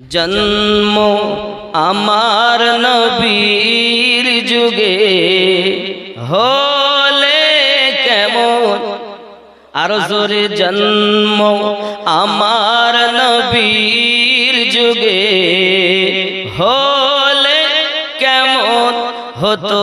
জন্ম আমার নবীর যুগে হলে কেমন? আরও জোরে, জন্ম আমার নবীর যুগে হলে কেমন হতো?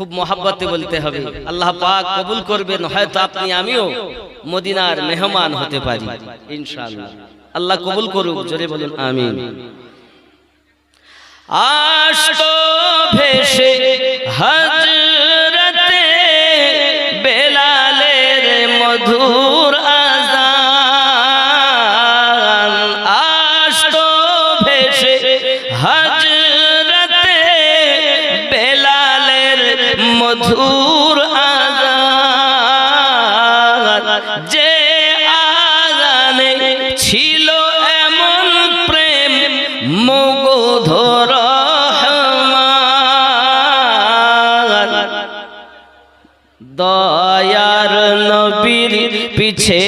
খুব মহাব্বতে বলতে হবে। আল্লাহ পাক কবুল করবেন, হয়তো আপনি আমিও মদিনার মেহমান হতে পারি। ইনশাআল্লাহ। আল্লাহ কবুল করুক, জোরে বলুন, আমিন। আষ্ট ভেসে পিছে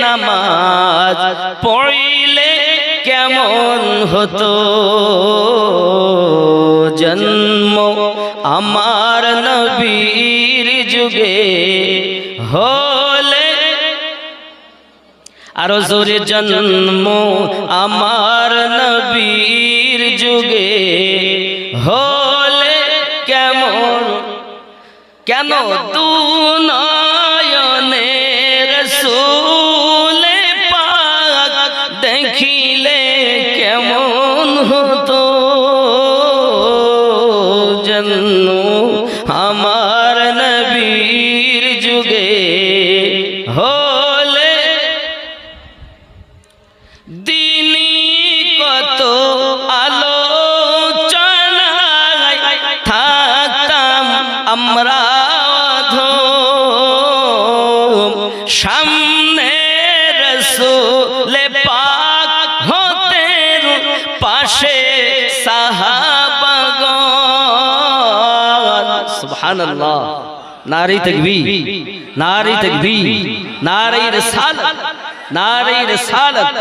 নামাজ পড়িলে কেমন হতো? জন্ম আমার নবীর যুগে হলে আরও জোরে জন্ম আমার নবীর যুগে হলে কেমন? কেন তু নয়নের হতো জন্ম আমার নবীর যুগে। হলে দিনী কত আলোচনায় থাকতাম আমরা। সাহাবাগণ সুবহানাল্লাহ। নারী তকবীর। নারী তকবীর। নারী রিসালাত। নারী রিসালাত।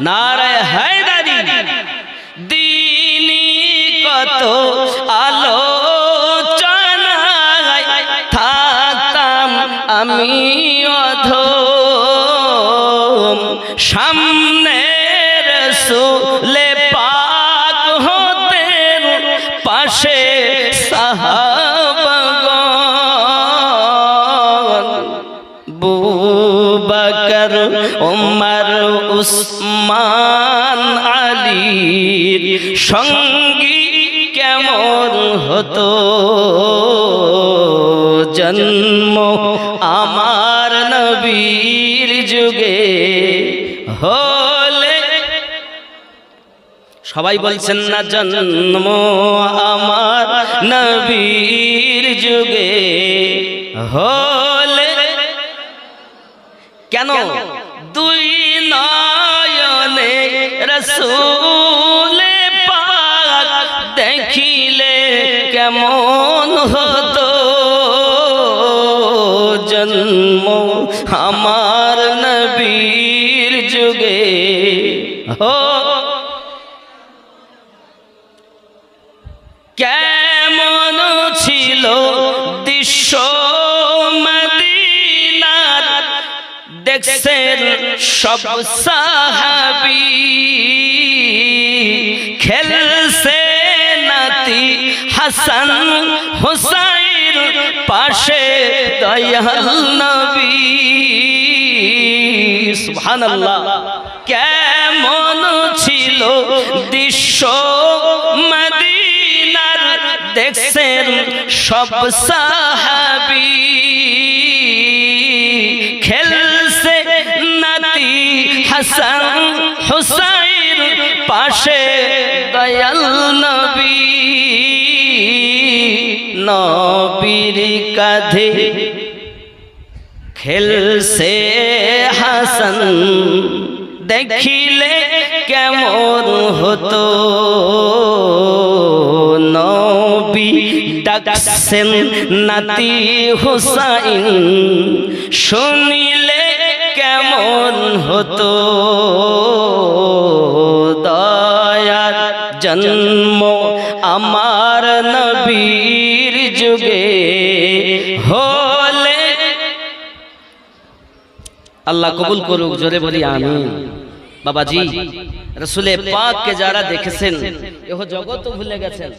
নারায় হায়দারি। দিনী কত থাকতাম অধম। সামনে রসুলে সাহাবাগণ বুবকর উমর উসমান আলীর সঙ্গী কেমন হতো? জন্ম আমার নবীর যুগে হলে সবাই বলছেন না জন্ম আমার নবীর যুগে হলে কেন? দুই নয়নে রসুলে পাক দেখিলে কেমন হতো জন্ম আমার নবীর যুগে হো দেখছেন সব সাহাবি খেলছে নাতি হাসান হুসাইন পাশে দয়াল নবী। সুবহানাল্লাহ। কেমন ছিল দৃশ্য মদিনার? দেখছেন সব সাহাবি হাসান হুসাইন পাশে দয়াল নবী। নবীর কাঁধে খেলছে হাসান। দেখিলে কেমন হতো? নবী ডাকছেন নাতি হুসাইন। শুনিলে কেমন হতো? দয়ার জন্ম আমার নবীর যুগে হলে। আল্লাহ কবুল করুক, জোরে বলি আমি বাবাজি রসুলে পাককে যারা দেখেছেন, এহ জগৎ ভুলে গেছেন।